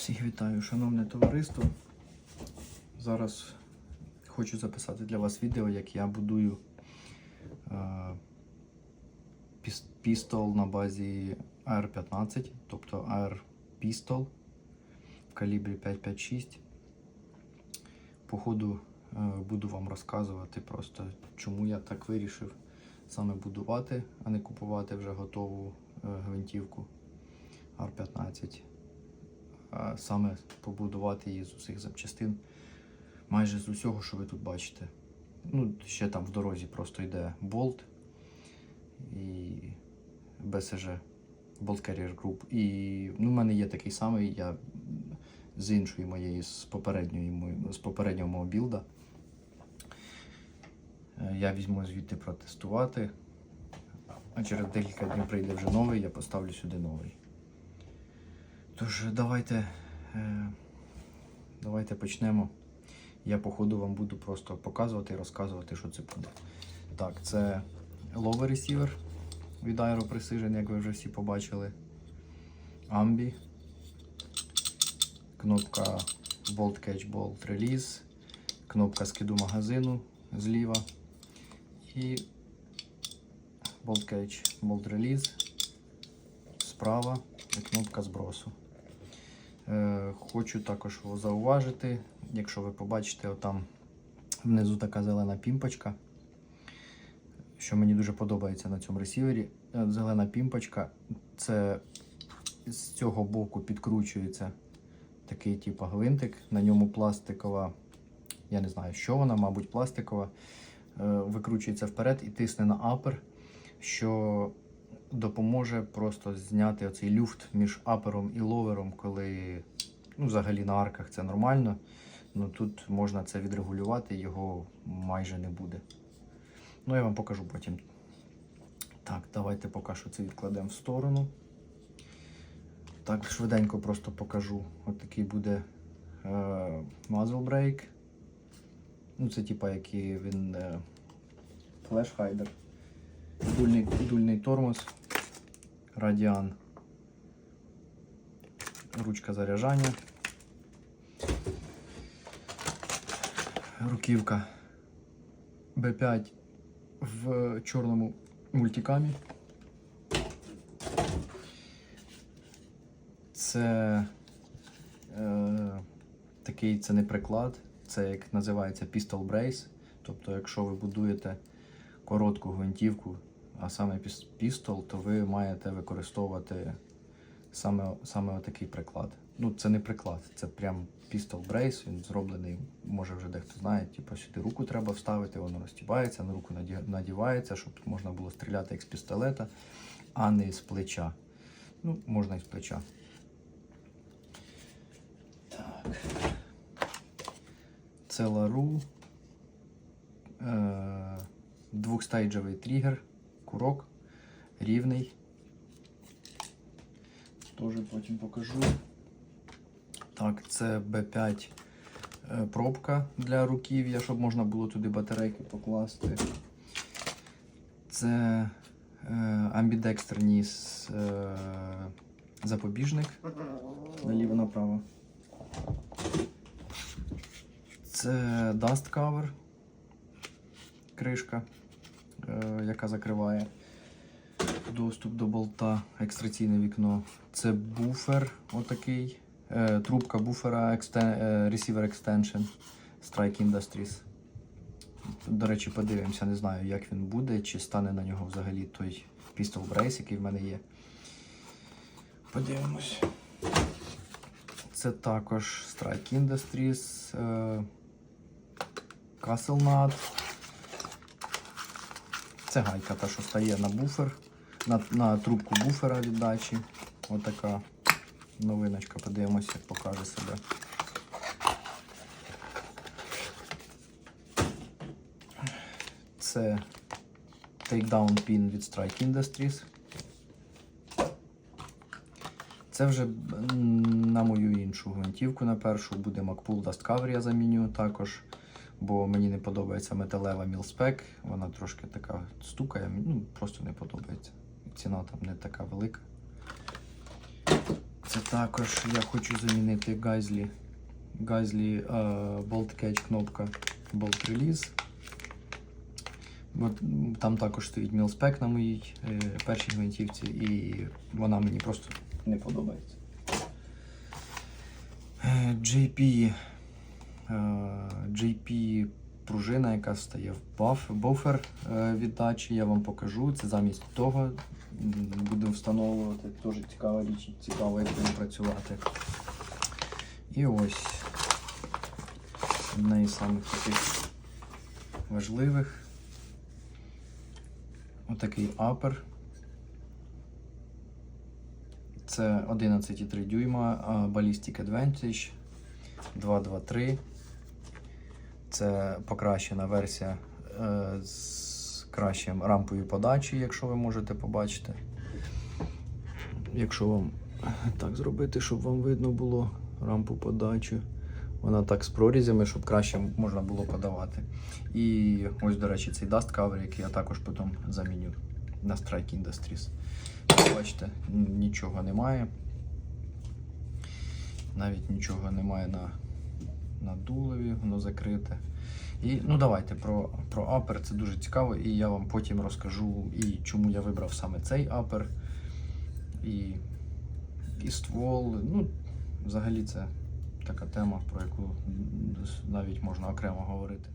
Всіх вітаю, шановне товариство. Зараз хочу записати для вас відео, як я будую е, пістол на базі AR-15, тобто AR пістол в калібрі 5.56. По ходу е, буду вам розказувати просто, чому я так вирішив саме будувати, а не купувати вже готову е, гвинтівку AR-15 а саме побудувати її з усіх запчастин, майже з усього, що ви тут бачите. Ну, ще там в дорозі просто йде болт і БСЖ, Bolt Carrier Group. І ну, в мене є такий самий, я з іншої моєї, з попередньої з попереднього мого білда. Е, Я візьму звідти протестувати, а через декілька днів прийде вже новий, я поставлю сюди новий. Тож давайте, е, давайте почнемо. Я по ходу вам буду просто показувати і розказувати, що це буде. Так, це Lower Receiver від Aero Precision, як ви вже всі побачили. Ambi. Кнопка Bolt Catch Bolt Release. Кнопка скиду магазину зліва. І Bolt Catch Bolt Release. Справа і кнопка збросу. Е, Хочу також зауважити, якщо ви побачите, отам внизу така зелена пімпочка, що мені дуже подобається на цьому ресівері. Е, Зелена пімпочка, це з цього боку підкручується такий типу гвинтик, на ньому пластикова, я не знаю, що вона, мабуть, пластикова, е, викручується вперед і тисне на апер, що допоможе просто зняти оцей люфт між апером і ловером, коли ну, взагалі на арках це нормально. Ну тут можна це відрегулювати, його майже не буде. Ну, я вам покажу потім. Так, давайте поки що це відкладемо в сторону. Так, швиденько просто покажу. От такий буде е, muzzle brake. Ну, це типа який він е, флеш-хайдер. Дульний, дульний тормоз, радіан, ручка заряджання, руківка B5 в чорному мультикамі. Це е, такий це не приклад, це як називається Pistol Brace. Тобто, якщо ви будуєте коротку гвинтівку, а саме пістол, то ви маєте використовувати саме, саме такий приклад. Ну, це не приклад, це прям пістол брейс, він зроблений, може вже дехто знає, типу сюди руку треба вставити, воно розтібається, на руку надівається, щоб можна було стріляти як з пістолета, а не з плеча. Ну, можна і з плеча. Так. Це лару. Е- двохстейджовий тригер, курок, рівний. Теж потім покажу. Так, це B5 е, пробка для руків'я, щоб можна було туди батарейки покласти. Це е, амбідекстерніс е, запобіжник наліво направо. Це Dust Cover кришка, яка закриває доступ до болта, екстраційне вікно. Це буфер, отакий. Е, трубка буфера е, Receiver Extension Strike Industries. До речі, подивимося, не знаю, як він буде, чи стане на нього взагалі той Pistol Brace, який в мене є. Подивимось. Це також Strike Industries, е, Castle Nut. Це гайка, та, що стає на буфер, на, на трубку буфера віддачі. Отака новиночка, подивимося, як покаже себе. Це Takedown Pin від Strike Industries. Це вже на мою іншу гвинтівку, на першу буде MacPool Dust Cover я заміню також бо мені не подобається металева мілспек, вона трошки така стукає, ну просто не подобається. Ціна там не така велика. Це також я хочу замінити Гайзлі. Гайзлі е, Bolt Catch кнопка Bolt Release. Там також стоїть мілспек на моїй е, першій гвинтівці, і вона мені просто не подобається. JP, е, JP пружина, яка стає в буфер е, віддачі, я вам покажу. Це замість того будемо встановлювати. Дуже цікава річ, цікаво, як будемо працювати. І ось одна із самих таких важливих. Отакий апер. Це 11,3 дюйма Ballistic Advantage 223. Це покращена версія е, з кращим рампою подачі, якщо ви можете побачити. Якщо вам так зробити, щоб вам видно було рампу подачі. Вона так з прорізями, щоб краще можна було подавати. І ось, до речі, цей Dust Cover, який я також потім заміню на Strike Industries. Бачите, нічого немає. Навіть нічого немає на, на дулові, воно закрите. І ну давайте про, про апер, це дуже цікаво, і я вам потім розкажу, і чому я вибрав саме цей апер. І, і ствол. Ну, взагалі це така тема, про яку навіть можна окремо говорити.